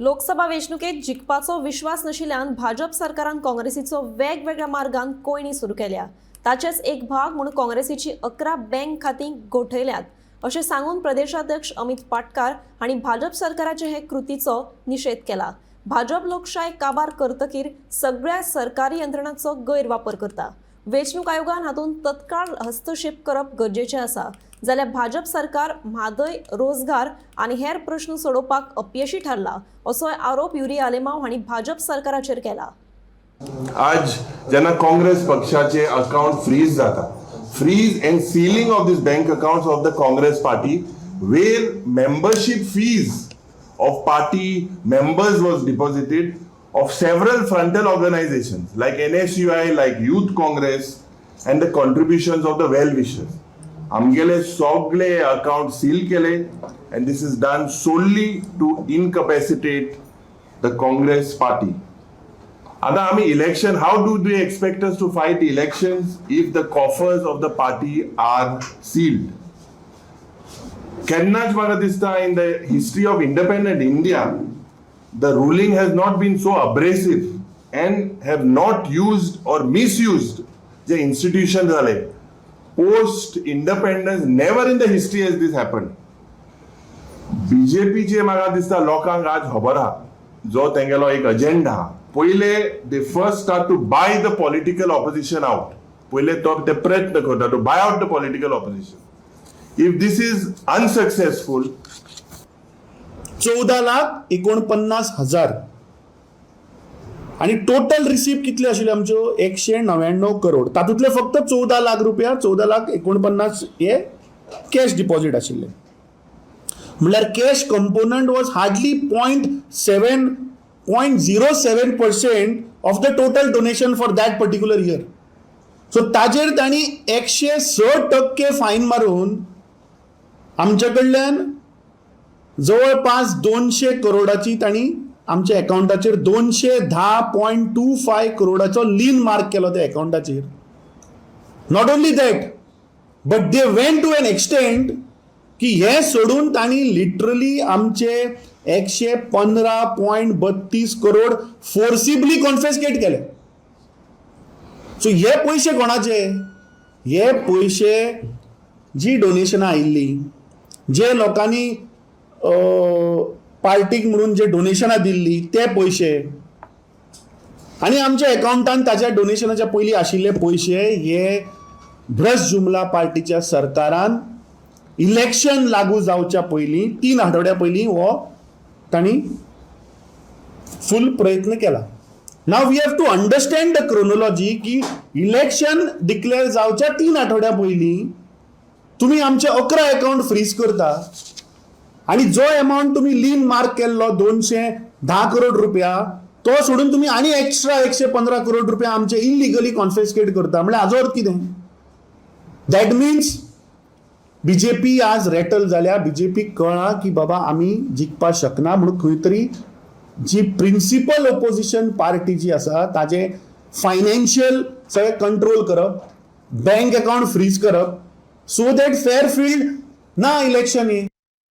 लोकसभा वेंचणुकेत जिखपाचो विश्वास नाशिल्ल्यान भाजप सरकारान काँग्रेसीचो वेगवेगळ्या मार्गान कोयणी सुरू केल्या. ताचेच एक भाग म्हूण काँग्रेसीची अकरा बँक खातीं गोठयल्यात. अशें सांगून प्रदेशाध्यक्ष अमित पाटकार हांणी भाजप सरकाराचे हे कृतीचो निशेध केला. भाजप लोकशाय काबार करतकीर सगळ्या सरकारी यंत्रणांचो गैरवापर करता. वेंचणूक आयोगान हातूंत तत्काळ हस्तक्षेप करप गरजेचें आसा. जाल्यार भाजप सरकार म्हादय रोजगार आनी हेर प्रश्न सोडोवपाक अपयशी ठरला असोय आरोप युरी आलेमाव हांणी भाजप सरकाराचेर केला आज जेन्ना काँग्रेस पक्षाचे अकाउंट फ्रीज जाता freeze and sealing of this bank account of the Congress party where membership fees of party members was deposited of several frontal organizations like NSUI, like Youth Congress, and the contributions of the well-wishers. आमगेले सगळे account seal केले and this is done solely to incapacitate the Congress party. आता आम्ही election how do they expect us to fight elections if the coffers of the party are sealed केन्नाच म्हाका दिसता in the history of independent India the ruling has not been so abrasive and have not used or misused जे institution झाले post independence never in the history as this happen बीजेपीचे म्हाका दिसता लोकांक आज खबर आहा जो तेंगेलो एक अजेंडा आहा पयले they first start to buy the political opposition out पयले तो ते प्रयत्न करता to buy out the political opposition if this is unsuccessful चौदा लाख एकोणपन्नास हजार आणि टोटल रिसीप कितले आशिल्ले आमच्यो एकशे णव्याण्णव करोड. तातूंतले फक्त चौदा लाख रुपया चौदा लाख एकोणपन्नास हे कॅश डिपॉझिट आशिल्ले म्हणल्यार cash component was hardly point seven point zero seven percent of the total donation for that particular year so ताजेर तांणी एकशे स टक्के फायन मारून आमचे कडल्यान जवळपास दोनशे करोडाची तांणी आमच्या अकाउंटाचेर दोनशे धा पॉयंट टू फाय करोडाचो लीन मार्क केलो त्या अकाउंटाचेर not only that but they went to an extent की हे सोडून तांणी लिटरली आमचे एकशे पंदरा पॉयंट बत्तीस करोड फोर्सिबली कॉन्फेस्केट केले. सो हे पयशे कोणाचे? हे पयशे जी डोनेशनां आयिल्ली जे लोकांनी पार्टीक म्हणून जे डोनेशनां दिल्ली ते पयशे. आनी आमच्या अकाउंटान ताच्या डोनेशनाच्या पयलीं आशिल्ले पयशे हे भ्रश जुमला पार्टीच्या सरकारान इलेक्शन लागू जावच्या पयलीं तीन आठवड्या पयलीं हो तांणी फूल प्रयत्न केला. Now we have to understand the chronology की इलेक्शन डिक्लेअर जावच्या तीन आठवड्या पयलीं तुमी आमचे अकरा अकाउंट फ्रीज करता. आणि जो अमाऊंट तुम्ही लीन मार्क केल्लो दोनशे धा करोड रुपया तो सोडून तुम्ही आणि एक्स्ट्रा एकशे पंधरा करोड रुपया आमचे इलिगली कॉन्फेस्केट करता. म्हणजे हाजो अर्थ कितें दॅट मिन्स बीजेपी आज रेटल जाल्या बीजेपी कळ्ळा की बाबा आमी जिखपाक शकना म्हणून खंय तरी जी प्रिन्सिपल ओपोजिशन पार्टी जी आसा ताजे फायनान्शियल सगळे कंट्रोल करप बँक अकाउंट फ्रीज करप सो दॅट फेअर फिल्ड ना इलेक्शन